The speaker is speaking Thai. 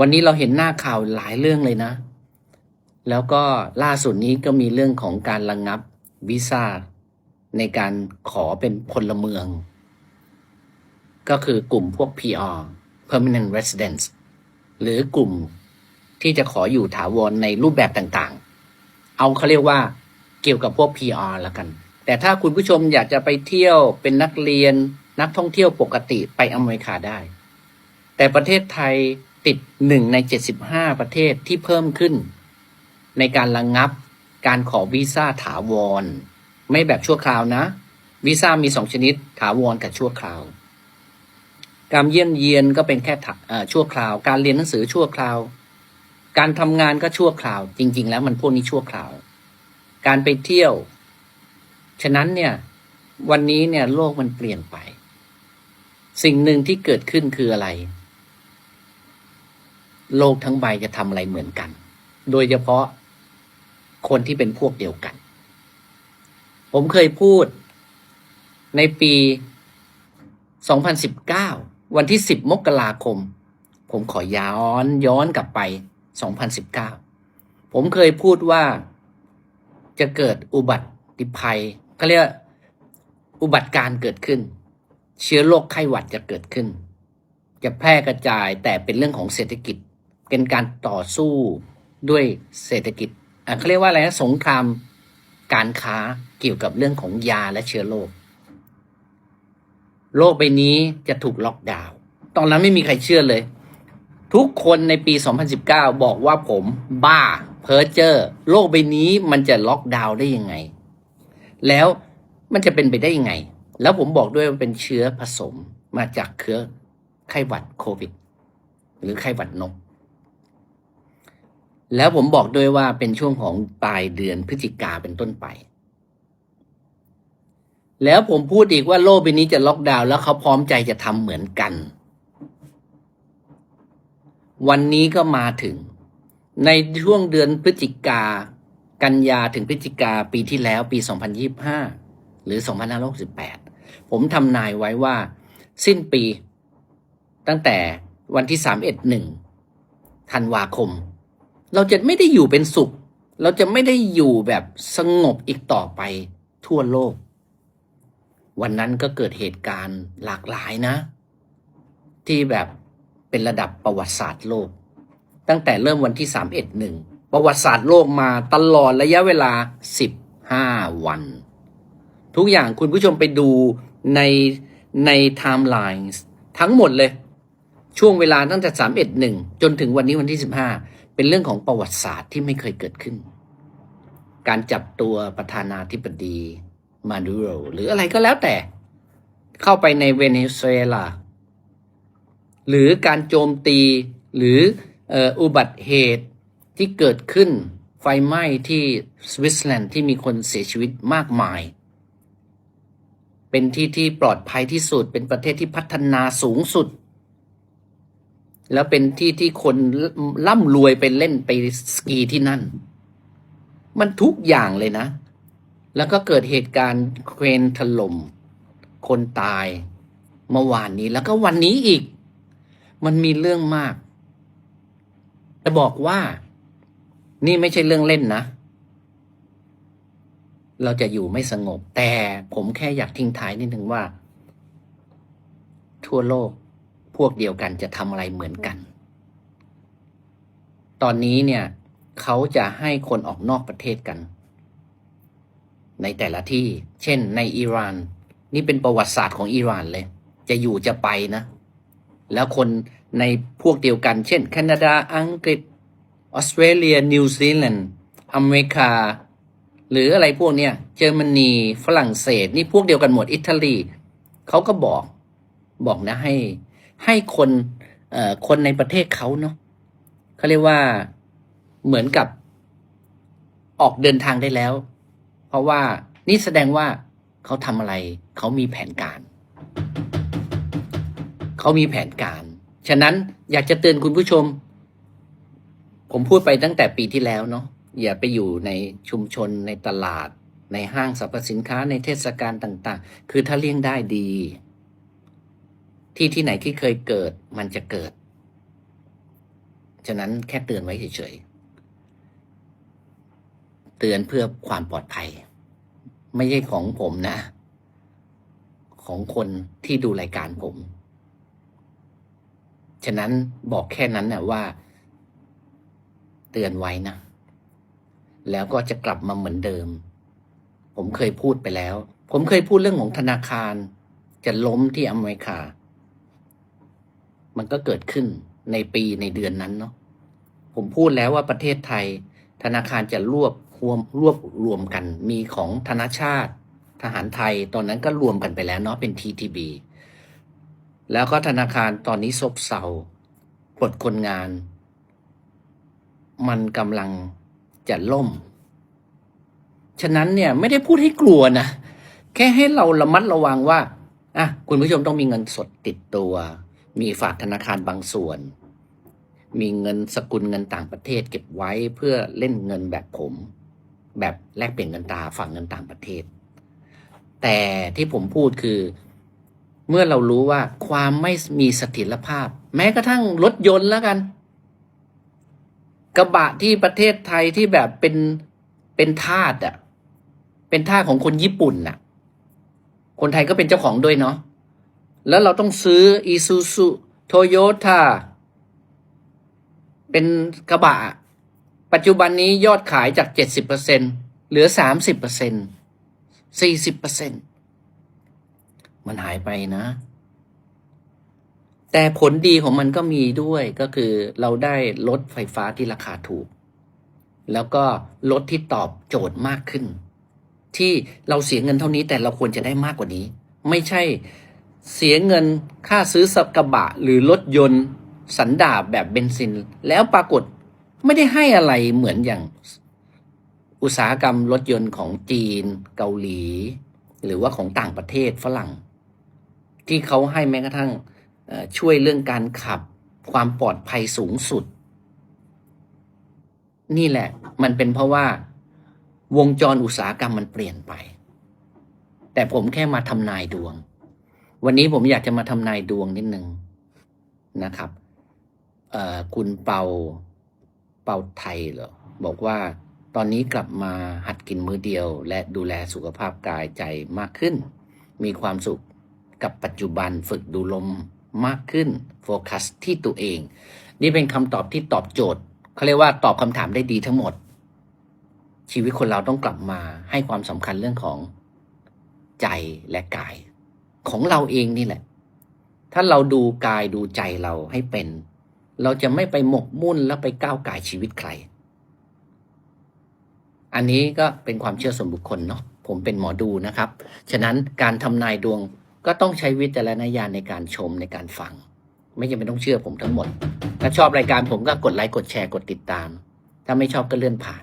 วันนี้เราเห็นหน้าข่าวหลายเรื่องเลยนะ แล้วก็ล่าสุดนี้ก็มีเรื่องของการระงงับวีซ่าในการขอเป็นพลเมือง ก็คือกลุ่มพวก PR permanent residence หรือกลุ่มที่จะขออยู่ถาวรในรูปแบบต่างๆ เอาเขาเรียกว่าเกี่ยวกับพวก PR ละกัน แต่ถ้าคุณผู้ชมอยากจะไปเที่ยวเป็นนักเรียนนักท่องเที่ยวปกติไปอเมริกาได้ แต่ประเทศไทย ติดหนึ่งใน 75 ประเทศที่เพิ่มขึ้น ในการระงงับการขอวีซ่าถาวร ไม่แบบชั่วคราวนะ วีซ่ามีสองชนิด ถาวรกับชั่วคราว การเยี่ยนเยียนก็เป็นแค่ถาอ่อชั่วคราว การเรียนหนังสือชั่วคราว การทำงานก็ชั่วคราว จริง ๆ แล้วมันพวกนี้ชั่วคราว การไปเที่ยว ฉะนั้นเนี่ย วันนี้เนี่ยโลกมันเปลี่ยนไป สิ่งหนึ่งที่เกิดขึ้นคืออะไร โลกทั้งใบจะทำอะไรเหมือนกัน โดยเฉพาะคนที่เป็นพวกเดียวกัน ผมเคยพูดในปี 2019 วันที่ 10 มกราคม ผมขอย้อนย้อนกลับไป 2019 ผมเคยพูดว่าจะเกิดอุบัติภัยเขาเรียกอุบัติการเกิดขึ้น เชื้อโรคไข้หวัดจะเกิดขึ้น จะแพร่กระจายแต่เป็นเรื่องของเศรษฐกิจ เป็นการต่อสู้ด้วยเศรษฐกิจเขาเรียกว่าอะไรนะสงครามการค้าเกี่ยวกับเรื่องของยาและเชื้อโรคโลกใบนี้จะถูกล็อกดาวน์ตอนนั้นไม่มีใครเชื่อเลย ทุกคนในปี 2019 บอกว่าผมบ้าเพ้อเจอร์โลกใบนี้มันจะล็อกดาวน์ได้ยังไง แล้วมันจะเป็นไปได้ยังไง แล้วผมบอกด้วยว่าเป็นเชื้อผสมมาจากเชื้อไข้หวัดโควิด หรือไข้หวัดนก แล้วผมบอกด้วยว่าเป็นช่วงของปลายเดือนพฤศจิกาเป็นต้นไป แล้วผมพูดอีกว่าโลกใบนี้จะล็อกดาวน์แล้วเขาพร้อมใจจะทำเหมือนกัน วันนี้ก็มาถึง ในช่วงเดือนพฤศจิกา กันยาถึงพฤศจิกาปีที่แล้วปี 2025 หรือ 2568 ผมทำนายไว้ว่า สิ้นปี ตั้งแต่วันที่ 311ธันวาคม เราจะไม่ได้อยู่เป็นสุข เราจะไม่ได้อยู่แบบสงบอีกต่อไปทั่วโลก วันนั้นก็เกิดเหตุการณ์หลากหลายนะ ที่แบบเป็นระดับประวัติศาสตร์โลก ตั้งแต่เริ่มวันที่ 311 ประวัติศาสตร์โลกมาตลอดระยะเวลา 15 วัน ทุกอย่างคุณผู้ชมไปดูในในไทม์ไลน์ทั้งหมดเลย ช่วงเวลาตั้งแต่ 311 จนถึงวันนี้วันที่ 15 เป็นเรื่องของประวัติศาสตร์ที่ไม่เคยเกิดขึ้น การจับตัวประธานาธิบดีมาดูโรหรืออะไรก็แล้วแต่ เข้าไปในเวเนซุเอลา หรือการโจมตีหรือเอ่ออุบัติเหตุที่เกิดขึ้นไฟไหม้ที่สวิตเซอร์แลนด์ที่มีคนเสียชีวิตมากมาย เป็นที่ที่ปลอดภัยที่สุด เป็นประเทศที่พัฒนาสูงสุด แล้วเป็นที่ที่คนร่ำรวยไปเล่นไปสกีที่นั่น มันทุกอย่างเลยนะ แล้วก็เกิดเหตุการณ์เครนถล่มคนตายเมื่อวานนี้แล้วก็วันนี้อีก มันมีเรื่องมาก จะบอกว่า นี่ไม่ใช่เรื่องเล่นนะ เราจะอยู่ไม่สงบ แต่ผมแค่อยากทิ้งท้ายนิดนึงว่า ทั่วโลก พวกเดียวกันจะทำอะไรเหมือนกัน ตอนนี้เนี่ยเขาจะให้คนออกนอกประเทศกัน ในแต่ละที่ เช่น ในอิหร่าน นี่เป็นประวัติศาสตร์ของอิหร่านเลย จะอยู่จะไปนะ แล้วคนในพวกเดียวกัน เช่น แคนาดา อังกฤษ ออสเตรเลีย นิวซีแลนด์ อเมริกา หรืออะไรพวกเนี้ย เยอรมนี ฝรั่งเศส นี่พวกเดียวกันหมด อิตาลี เขาก็บอก บอกนะให้ ให้คนเอ่อคนในประเทศเขาเนาะเขาเรียกว่าเหมือนกับออกเดินทางได้แล้ว เพราะว่านี่แสดงว่าเขาทำอะไร เขามีแผนการ เขามีแผนการ ฉะนั้นอยากจะเตือนคุณผู้ชม ผมพูดไปตั้งแต่ปีที่แล้วเนาะอย่าไปอยู่ในชุมชนในตลาด ในห้างสรรพสินค้าในเทศกาลต่าง ๆ คือถ้าเลี่ยงได้ดี ที่ที่ไหนที่เคยเกิดมันจะเกิด ฉะนั้นแค่เตือนไว้เฉยๆ เตือนเพื่อความปลอดภัย ไม่ใช่ของผมนะ ของคนที่ดูรายการผม ฉะนั้นบอกแค่นั้นนะว่า เตือนไว้นะ แล้วก็จะกลับมาเหมือนเดิม ผมเคยพูดไปแล้ว ผมเคยพูดเรื่องของธนาคารจะล้มที่อเมริกา มันก็เกิดขึ้นในปีในเดือนนั้นเนาะผมพูดแล้วว่าประเทศไทย ธนาคารจะรวบรวมรวบรวมกัน มีของธนาชาติ ทหารไทยตอนนั้นก็รวมกันไปแล้วเนาะเป็น TTB แล้วก็ธนาคารตอนนี้ซบเซาปลดคนงาน มันกำลังจะล่ม ฉะนั้นเนี่ยไม่ได้พูดให้กลัวนะ แค่ให้เราระมัดระวังว่าอะคุณผู้ชมต้องมีเงินสดติดตัว มีฝากธนาคารบางส่วน มีเงินสกุลเงินต่างประเทศเก็บไว้เพื่อเล่นเงินแบบผม แบบแลกเปลี่ยนเงินตาฝากเงินต่างประเทศ แต่ที่ผมพูดคือ เมื่อเรารู้ว่าความไม่มีสถียรภาพ แม้กระทั่งรถยนต์แล้วกัน กระบะที่ประเทศไทยที่แบบเป็นเป็นทาสอะเป็นทาสของคนญี่ปุ่นน่ะ คนไทยก็เป็นเจ้าของด้วยเนาะ แล้วเราต้องซื้ออีซูซูโตโยต้าเป็นกระบะ ปัจจุบันนี้ยอดขายจากเจ็ดสิบเปอร์เซ็นเหลือสามสิบเปอร์เซ็นสี่สิบเปอร์เซ็นมันหายไปนะ แต่ผลดีของมันก็มีด้วยก็คือเราได้รถไฟฟ้าที่ราคาถูก แล้วก็รถที่ตอบโจทย์มากขึ้น ที่เราเสียเงินเท่านี้แต่เราควรจะได้มากกว่านี้ ไม่ใช่ เสียเงินค่าซื้อสับกระบะหรือรถยนต์สันดาปแบบเบนซิน แล้วปรากฏไม่ได้ให้อะไรเหมือนอย่างอุตสาหกรรมรถยนต์ของจีน เกาหลี หรือว่าของต่างประเทศฝรั่ง ที่เขาให้แม้กระทั่งช่วยเรื่องการขับความปลอดภัยสูงสุด นี่แหละมันเป็นเพราะว่าวงจรอุตสาหกรรมมันเปลี่ยนไป แต่ผมแค่มาทำนายดวง วันนี้ผมอยากจะมาทำนายดวงนิดนึงนะครับคุณเปาเปาไทยเหรอบอกว่าตอนนี้กลับมาหัดกินมื้อเดียว และดูแลสุขภาพกายใจมากขึ้น มีความสุขกับปัจจุบันฝึกดูลมมากขึ้นโฟกัสที่ตัวเอง นี่เป็นคำตอบที่ตอบโจทย์เขาเรียกว่าตอบคำถามได้ดีทั้งหมด ชีวิตคนเราต้องกลับมาให้ความสำคัญเรื่องของใจและกาย ของเราเองนี่แหละ ถ้าเราดูกายดูใจเราให้เป็น เราจะไม่ไปหมกมุ่นแล้วไปก้าวไก่ายชีวิตใคร อันนี้ก็เป็นความเชื่อส่วนบุคคลเนาะผมเป็นหมอดูนะครับ ฉะนั้นการทำนายดวงก็ต้องใช้วิจารณญาณในการชมในการฟัง ไม่จำเป็นต้องเชื่อผมทั้งหมด ถ้าชอบรายการผมก็กดไลค์กดแชร์กดติดตาม ถ้าไม่ชอบก็เลื่อนผ่าน